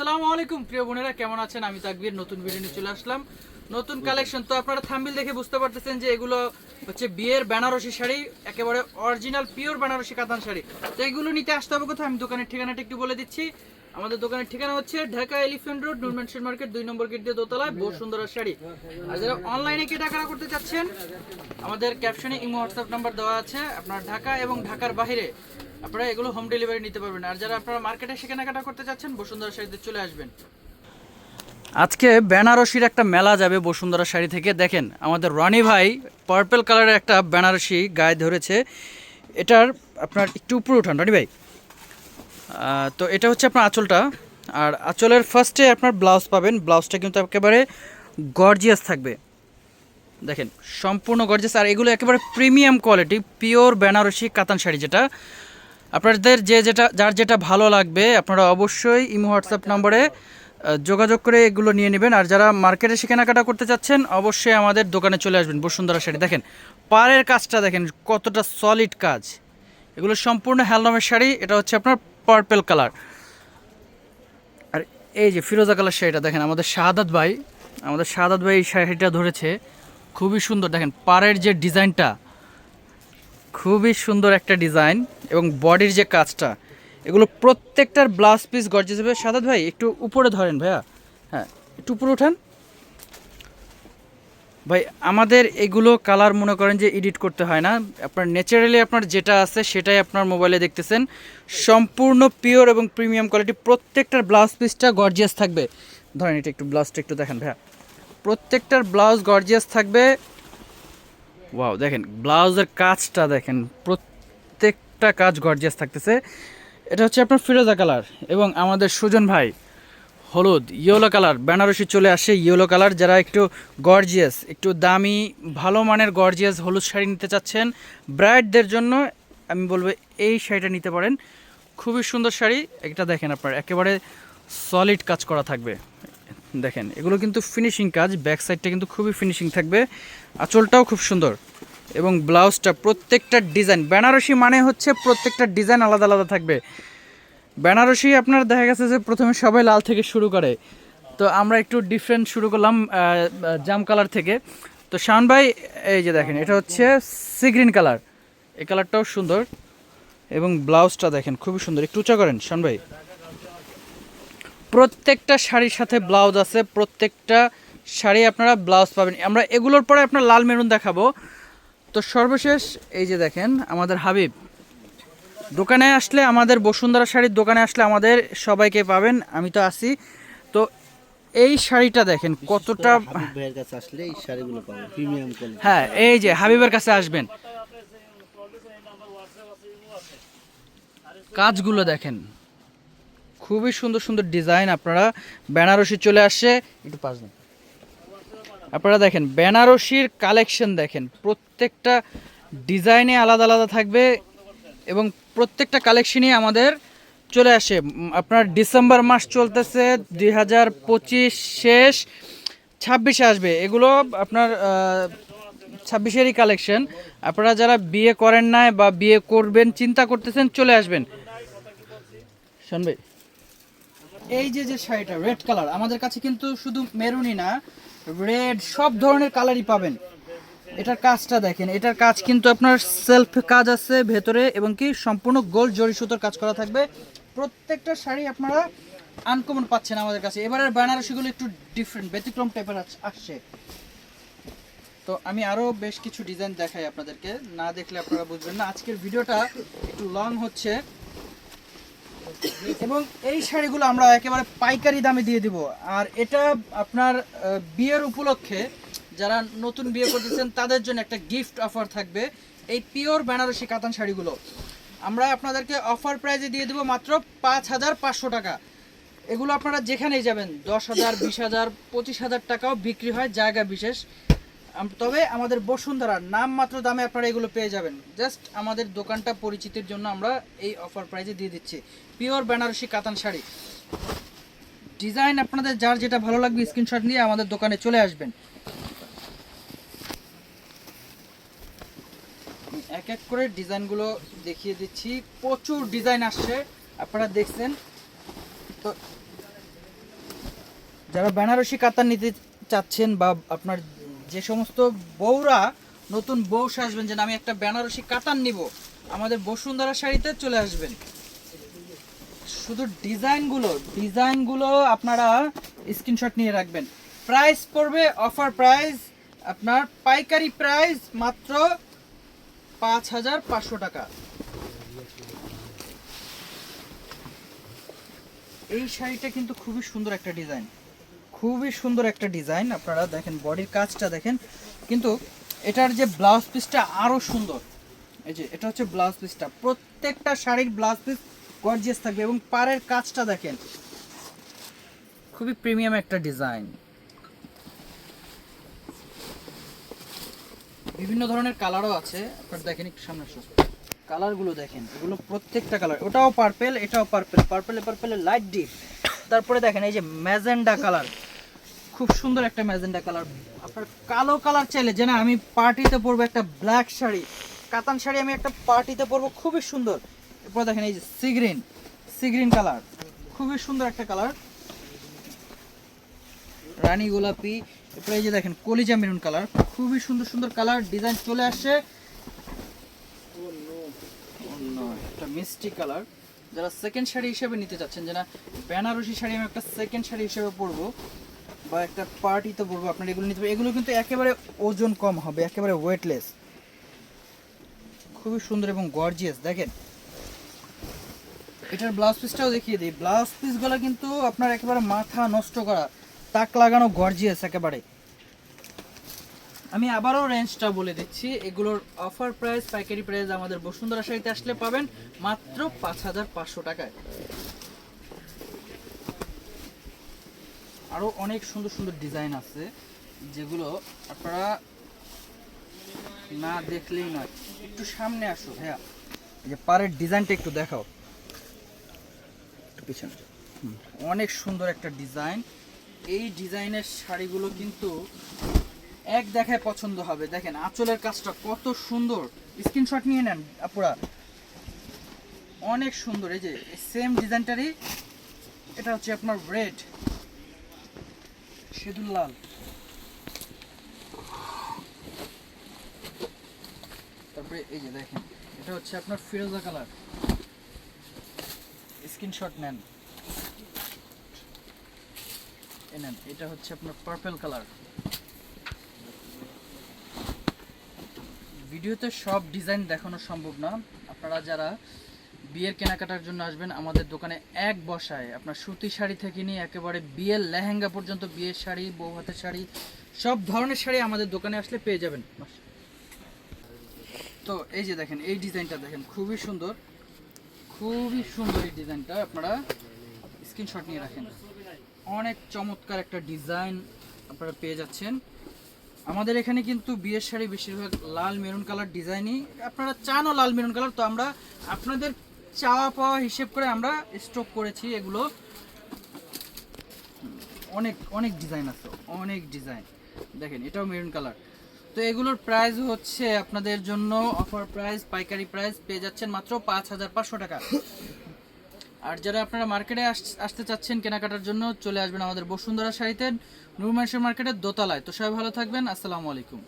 আসসালামু আলাইকুম, প্রিয় বোনেরা, কেমন আছেন? আমি তাকবীর, নতুন ভিডিও নিয়ে চলে আসলাম। নতুন কালেকশন তো আপনারা থাম্বিল দেখে বুঝতে পারতেছেন যে এগুলো হচ্ছে বিয়ের বেনারসি শাড়ি, একেবারে অরিজিনাল পিওর বেনারসি কাতান শাড়ি। তো এগুলো নিতে আসতে হবে কোথায়? আমি দোকানের ঠিকানাটা একটু বলে দিচ্ছি। আমাদের দোকানের ঠিকানা হচ্ছে Dhaka elephant road Noor mansion market, দুই নম্বর গেট দিয়ে দোতলায় বহু সুন্দর শাড়ি। আর যারা অনলাইনে কেনাকাটা করতে চাচ্ছেন, আমাদের ক্যাপশনে ইমো হোয়াটসঅ্যাপ নাম্বার দেওয়া আছে। আপনার ঢাকা এবং ঢাকার বাইরে আপনারা এগুলো হোম ডেলিভারি নিতে পারবেন। আর যারা আপনারা মার্কেটে এসে কেনাকাটা করতে চাচ্ছেন বসুন্ধরা শাড়িতে চলে আসবেন। আজকে বেনারসির একটা মেলা যাবে বসুন্ধরা শাড়ি থেকে। দেখেন, আমাদের রনি ভাই পার্পল কালারের একটা বেনারসি গায়ে ধরেছে। এটার আপনার একটু উপরে উঠান, রনি ভাই। তো এটা হচ্ছে আপনার আঁচলটা। আর আঁচলের ফার্স্টে আপনার ব্লাউজ পাবেন। ব্লাউজটা কিন্তু একেবারে গর্জিয়াস থাকবে। দেখেন, সম্পূর্ণ গর্জিয়াস আর এগুলো একেবারে প্রিমিয়াম কোয়ালিটি পিওর বেনারসি কাতান শাড়ি যেটা। আপনাদের যে যেটা, যার যেটা ভালো লাগবে, আপনারা অবশ্যই ইমো হোয়াটসঅ্যাপ নম্বরে যোগাযোগ করে এগুলো নিয়ে নেবেন। আর যারা মার্কেটে এসে কেনাকাটা করতে চাচ্ছেন, অবশ্যই আমাদের দোকানে চলে আসবেন, বসুন্ধরা শাড়ি দেখেন, পাড়ের কাজটা দেখেন, কতটা সলিড কাজ। এগুলো সম্পূর্ণ হ্যালনমের শাড়ি, এটা হচ্ছে আপনার পার্পেল কালার আর এই যে ফিরোজা কালার শাড়িটা, দেখেন, আমাদের শাহাদাত ভাই, আমাদের শাহাদাত ভাই এই শাড়িটা ধরেছে। খুবই সুন্দর, দেখেন, পাড়ের যে ডিজাইনটা খুবই সুন্দর একটা ডিজাইন এবং বডির যে কাজটা, এগুলো প্রত্যেকটার ব্লাউজ পিস গর্জেস হবে। সাদাত ভাই, একটু উপরে ধরেন ভাইয়া। হ্যাঁ একটু উপরে উঠান। ভাই, আমাদের এগুলো কালার মনে করেন যে এডিট করতে হয় না। আপনার ন্যাচারালি আপনার যেটা আছে সেটাই আপনার মোবাইলে দেখতেছেন। সম্পূর্ণ পিওর এবং প্রিমিয়াম কোয়ালিটি প্রত্যেকটার ব্লাউজ পিসটা গর্জিয়াস থাকবে। ধরেন এটা একটু ব্লাউজটা একটু দেখেন ভাইয়া। প্রত্যেকটার ব্লাউজ গর্জিয়াস থাকবে। ওয়াও দেখেন, ব্লাউজের কাজটা দেখেন, প্রত্যেকটা কাজ গর্জিয়াস থাকতেছে। এটা হচ্ছে আপনার ফিরোজা কালার এবং আমাদের সুজন ভাই, হলুদ ইয়েলো কালার বেনারসি চলে আসে ইয়েলো কালার যারা একটু গর্জিয়াস একটু দামি, ভালো মানের গর্জিয়াস হলুদ শাড়ি নিতে চাচ্ছেন ব্রাইডদের জন্য আমি বলব এই শাড়িটা নিতে পারেন। খুবই সুন্দর শাড়ি এটা দেখেন আপনার, একেবারে সলিড কাজ করা থাকবে। দেখেন, এগুলো কিন্তু ফিনিশিং কাজ ব্যাক সাইডটা কিন্তু খুবই ফিনিশিং থাকবে। আঁচলটাও খুব সুন্দর। এবং ব্লাউজটা প্রত্যেকটা ডিজাইন বেনারসি মানে হচ্ছে প্রত্যেকটা ডিজাইন আলাদা আলাদা থাকবে। বেনারসি আপনার দেখা গেছে যে প্রথমে সবাই লাল থেকে শুরু করে। তো আমরা একটু ডিফারেন্ট শুরু করলাম জাম কালার থেকে। তো শান ভাই, এই যে দেখেন, এটা হচ্ছে সি গ্রিন কালার এই কালারটাও সুন্দর। এবং ব্লাউজটা দেখেন, খুবই সুন্দর। একটু উঁচা করেন শান ভাই। প্রত্যেকটা শাড়ির সাথে ব্লাউজ আছে প্রত্যেকটা শাড়ি আপনারা ব্লাউজ পাবেন। আমরা এগুলোর পরে আপনার লাল মেরুন দেখাবো। তো সর্বশেষ এই যে দেখেন আমাদের হাবিব। দোকানে আসলে আমাদের বসুন্ধরা শাড়ির দোকানে আসলে আমাদের সবাইকে পাবেন আমি তো আছি। তো এই শাড়িটা দেখেন কতটা হাবিব ভাইয়ের কাছে আসলে এই শাড়িগুলো পাবেন হ্যাঁ এই যে হাবিবের কাছে আসবেন। কাজগুলো দেখেন খুবই সুন্দর সুন্দর ডিজাইন আপনারা বেনারসি চলে আসছে একটু পাশ দিন। আপনারা দেখেন, বেনারসির কালেকশন দেখেন, প্রত্যেকটা ডিজাইনে আলাদা আলাদা থাকবে এবং প্রত্যেকটা কালেকশনই আমাদের চলে আসে। আপনার ডিসেম্বর মাস চলতেছে, দুই হাজার পঁচিশ শেষ, ছাব্বিশে আসবে। এগুলো আপনার ছাব্বিশেরই কালেকশন। আপনারা যারা বিয়ে করেন নাই বা বিয়ে করবেন, চিন্তা করতেছেন, চলে আসবেন। শুনবে এই যে যে শাড়িটা রেড কালার আমাদের কাছে কিন্তু শুধু মেরুনই না রেড সব ধরনের কালারই পাবেন। এটার কাজটা দেখেন, এটার কাজ কিন্তু আপনার সেলফ কাজ আছে ভেতরে এবং কি সম্পূর্ণ গোল জরি সুতোর কাজ করা থাকবে। প্রত্যেকটা শাড়ি আপনারা আনকমন পাচ্ছেন আমাদের কাছে। এবারের বেনারসিগুলো একটু ডিফারেন্ট ব্যতিক্রম টাইপের আসছে। তো আমি আরও বেশ কিছু ডিজাইন দেখাই আপনাদেরকে। না দেখলে আপনারা বুঝবেন না। আজকের ভিডিওটা একটু লং হচ্ছে। এবং এই শাড়িগুলো আমরা একেবারে পাইকারি দামে দিয়ে দিব। আর এটা আপনার বিয়ের উপলক্ষে যারা নতুন বিয়ে করতেছেন, তাদের জন্য একটা গিফট অফার থাকবে। এই পিওর বেনারসি কাতান শাড়িগুলো। আমরা আপনাদেরকে অফার প্রাইজে দিয়ে দেবো মাত্র পাঁচ হাজার পাঁচশো টাকা। এগুলো আপনারা যেখানেই যাবেন, দশ হাজার, বিশ হাজার, পঁচিশ হাজার টাকাও বিক্রি হয়, জায়গা বিশেষ। তবে আমাদের বসুন্ধরা নাম মাত্র দামে আপনারা এগুলো পেয়ে যাবেন। জাস্ট আমাদের দোকানটা পরিচিতির জন্য আমরা এই অফার প্রাইজে দিয়ে দিচ্ছি। পিওর বেনারসি কাতান শাড়ি। ডিজাইন আপনাদের যার যেটা ভালো লাগবে স্ক্রিনশট নিয়ে আমাদের দোকানে চলে আসবেন। এক এক করে ডিজাইনগুলো দেখিয়ে দিচ্ছি। প্রচুর ডিজাইন আসছে। আপনারা দেখছেন। তো যারা বেনারসি কাতান নিতে চাচ্ছেন বা আপনার যে সমস্ত বউরা নতুন বউ সাজবেন যে না, আমি একটা বেনারসি কাতান নিব আমাদের বসুন্ধরা শাড়িতে চলে আসবেন। শুধু ডিজাইনগুলো ডিজাইনগুলো আপনারা স্ক্রিনশট নিয়ে রাখবেন। প্রাইস পড়বে অফার প্রাইস আপনার পাইকারি প্রাইস মাত্র পাঁচ হাজার পাঁচশো টাকা। এই শাড়িটা কিন্তু খুবই সুন্দর একটা ডিজাইন। খুবই সুন্দর একটা ডিজাইন, আপনারা দেখেন বডির কাজটা দেখেন, কিন্তু এটার যে ব্লাউজ পিসটা আরও সুন্দর। এই যে, এটা হচ্ছে ব্লাউজ পিসটা। প্রত্যেকটা শাড়ির ব্লাউজ পিস গর্জিয়াস থাকবে এবং পাড়ের কাজটা দেখেন, খুবই প্রিমিয়াম একটা ডিজাইন। বিভিন্ন ধরনের কালারও আছে, আপনারা দেখেন একটু সামনে কালারগুলো দেখেন, এগুলো প্রত্যেকটা কালার। ওটাও পার্পেল এটাও পার্পেল পার্পেলে পার্পেলে লাইট ডিপ তারপরে দেখেন এই যে ম্যাজেন্ডা কালার। খুব সুন্দর একটা ম্যাজেন্ডা কালার। আপনার কালো কালার চাইলে যে না আমি পার্টিতে পরবো একটা ব্ল্যাক শাড়ি, কাতান শাড়ি আমি একটা পার্টিতে পরবো, খুবই সুন্দর। এরপর দেখেন এই যে সিগ্রিন সিগ্রিন কালার, খুবই সুন্দর একটা কালার। রানী গোলাপি, এরপরে এই যে দেখেন, কলিজা মেরুন কালার, খুবই সুন্দর সুন্দর কালার, ডিজাইন চলে আসছে একটা মিষ্টি কালার। যারা সেকেন্ড শাড়ি হিসেবে নিতে চাচ্ছেন যে না বেনারসি শাড়ি আমি একটা সেকেন্ড শাড়ি হিসেবে পরবো। বা একটা পার্টিতে বলব, আপনারা এগুলো নিতে এগুলো কিন্তু একেবারে ওজন কম হবে, একেবারে ওয়েটলেস খুবই সুন্দর এবং গর্জিয়াস দেখেন। এটার ব্লাউজ পিসটাও দেখিয়ে দিই। ব্লাউজ পিসগুলো কিন্তু আপনার একেবারে মাথা নষ্ট করা, তাক লাগানো গর্জিয়াস একেবারে। আমি আবারও রেঞ্জটা বলে দিচ্ছি। এগুলোর অফার প্রাইস পাইকারি প্রাইস আমাদের বসুন্ধরা শাড়িতে আসলে পাবেন মাত্র পাঁচ হাজার পাঁচশো টাকায়। আরও অনেক সুন্দর সুন্দর ডিজাইন আছে, যেগুলো আপনারা না দেখলেই নয়। একটু সামনে আসো ভাইয়া। যে পাড়ের ডিজাইনটা একটু দেখাও। পিছনে। অনেক সুন্দর একটা ডিজাইন এই ডিজাইনের শাড়িগুলো কিন্তু এক দেখায় পছন্দ হবে। দেখেন, আঁচলের কাজটা কত সুন্দর। স্ক্রিনশট নিয়ে নেন আপুরা। অনেক সুন্দর। এই যে সেম ডিজাইনটারই এটা হচ্ছে আপনার রেড সেদুল লাল। তারপরে এই যে দেখেন, এটা হচ্ছে আপনার ফিরোজা কালার। স্ক্রিনশট নেন। এ নেন, এটা হচ্ছে আপনার পার্পল কালার। ভিডিওতে সব ডিজাইন দেখানো সম্ভব না। আপনারা যারা বিয়ের কেনাকাটার জন্য আসবেন আমাদের দোকানে এক বসায়। আপনার সুতি শাড়ি থেকে নিয়ে একেবারে বিয়ের লেহেঙ্গা পর্যন্ত, বিয়ের শাড়ি, বউ হাতের শাড়ি, সব ধরনের শাড়ি আমাদের দোকানে আসলে পেয়ে যাবেন। তো এই যে দেখেন, এই ডিজাইনটা দেখেন, খুবই সুন্দর। খুবই সুন্দর এই ডিজাইনটা, আপনারা স্ক্রিনশট নিয়ে রাখেন। অনেক চমৎকার একটা ডিজাইন আপনারা পেয়ে যাচ্ছেন। আমাদের এখানে কিন্তু বিয়ের শাড়ি বেশিরভাগ লাল মেরুন কালার ডিজাইনই। আপনারা চানও লাল মেরুন কালার, তো আমরা আপনাদের চাওয়া পাওয়া হিসেব করে আমরা স্টক করেছি এগুলো। অনেক অনেক ডিজাইন আছে, অনেক ডিজাইন দেখেন, এটাও মেরুন কালার তো এগুলোর প্রাইস হচ্ছে আপনাদের জন্য অফার প্রাইস পাইকারি প্রাইস পেয়ে যাচ্ছেন মাত্র পাঁচ হাজার পাঁচশো টাকা। আর যারা আপনারা মার্কেটে আসতে চাচ্ছেন কেনাকাটার জন্য, চলে আসবেন আমাদের বসুন্ধরা শাড়িতে, নূর মার্কেটের দোতলায়। তো সবাই ভালো থাকবেন, আসসালামু আলাইকুম।